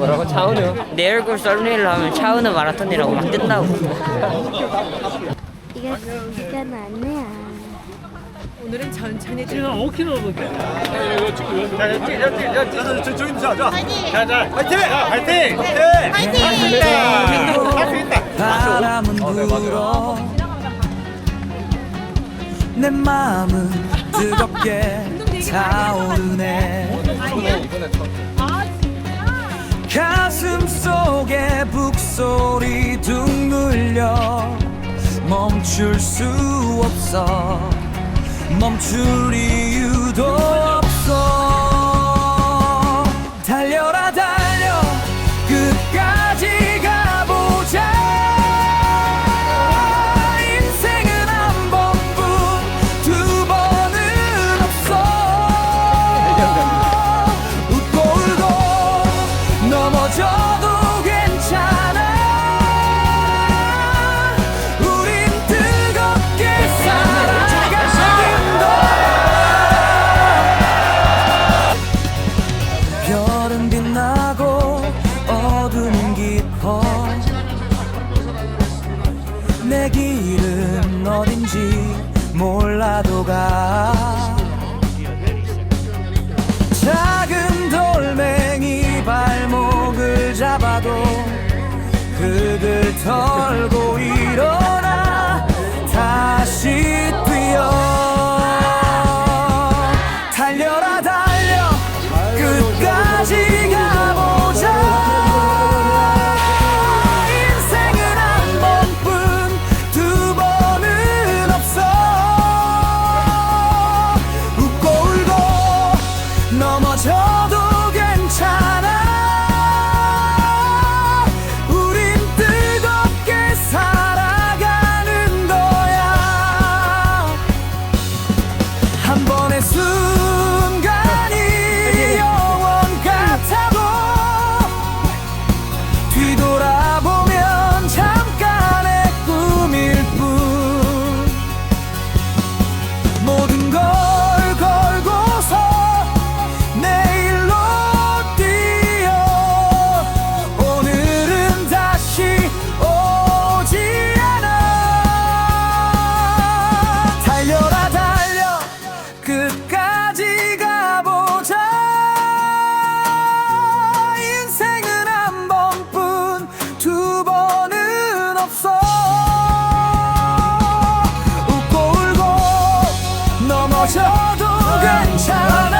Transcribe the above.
뭐라고 차은우? 내 얼굴 썰매를 하면 차은우 마라톤이라고 막 뜬다고 이거 이건 아니야. 오늘은 천천히 지금 5km밖에. 바람은 불어 내 마음은 뜨겁게 타오르네 멈출 수 없어. 멈출 이유도 깊어. 내 길은 어딘지 몰라도 가. 작은 돌멩이 발목을 잡아도 흙을 털고 괜찮아.